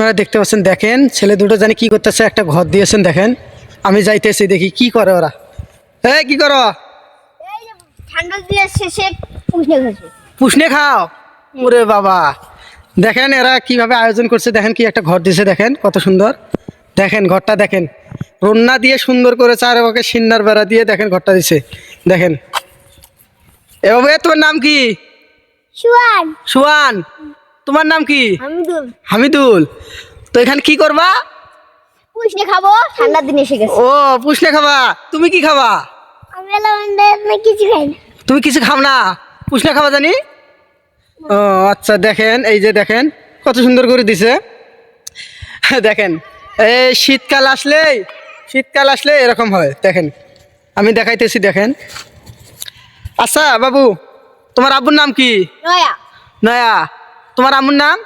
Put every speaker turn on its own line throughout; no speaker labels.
আপনারা দেখতে পাচ্ছেন দেখেন ছেলে দুটো জানি কি করতেছে একটা ঘর দিয়েছেন দেখেন। আমি যাইতেছি দেখি কি করে ওরা। এই কি করো?
ঠান্ডা দিয়ে শেষে পুষনে
খাও। ওরে বাবা। দেখেন এরা কীভাবে আয়োজন করছে দেখেন কি একটা ঘর দিয়েছে দেখেন কত সুন্দর। দেখেন ঘরটা দেখেন। রন্না দিয়ে সুন্দর করে চারপাকে সিন্নার বেড়া দিয়ে দেখেন ঘরটা দিছে। দেখেন। এভাবে তোর নাম কি?
সুয়ান।
সুয়ান। তোমার নাম কি?
হামিদুল।
হামিদুল। তো এখানে কি করবা?
পুষনে খাব ঠান্ডার দিন এসে গেছে।
ও পুষনে খাবা। তুমি কি খাবা?
আমরা লবণটা কিছু খাই না।
তুমি কিছু খাও না? পুষনে খাবা জানি? ও আচ্ছা দেখেন এই যে দেখেন কত সুন্দর করে দিছে। দেখেন এই শীতকাল আসলেই শীতকাল আসলে এরকম হয়। দেখেন আমি দেখাইতেছি দেখেন। আচ্ছা বাবু তোমার আব্বুর নাম কি?
নয়া।
নয়া। তোমার আম্মুর নাম?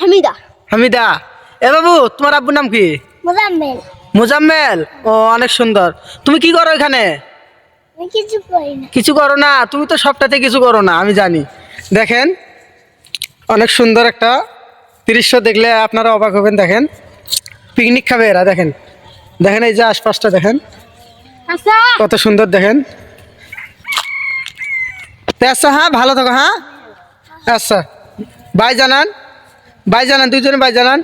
হামিদা।
হামিদা। এ বাবু তোমার আব্বুর নাম কি?
মোজাম্মেল।
মুজাম্মেল? ও অনেক সুন্দর। তুমি কি করো এখানে?
আমি কিছু করি না।
কিছু করো না? তুমি তো সবটাতে কিছু করো না আমি জানি। দেখেন অনেক সুন্দর একটা দৃশ্য দেখলে আপনারা অবাক হবেন দেখেন। পিকনিক খাবে এরা দেখেন। দেখেন এই যে আশপাশটা দেখেন।
আচ্ছা।
কত সুন্দর দেখেন। আচ্ছা হ্যাঁ ভালো থাকো হ্যাঁ? আচ্ছা। বাই জানান বাই জানান দুজনে বাই জানান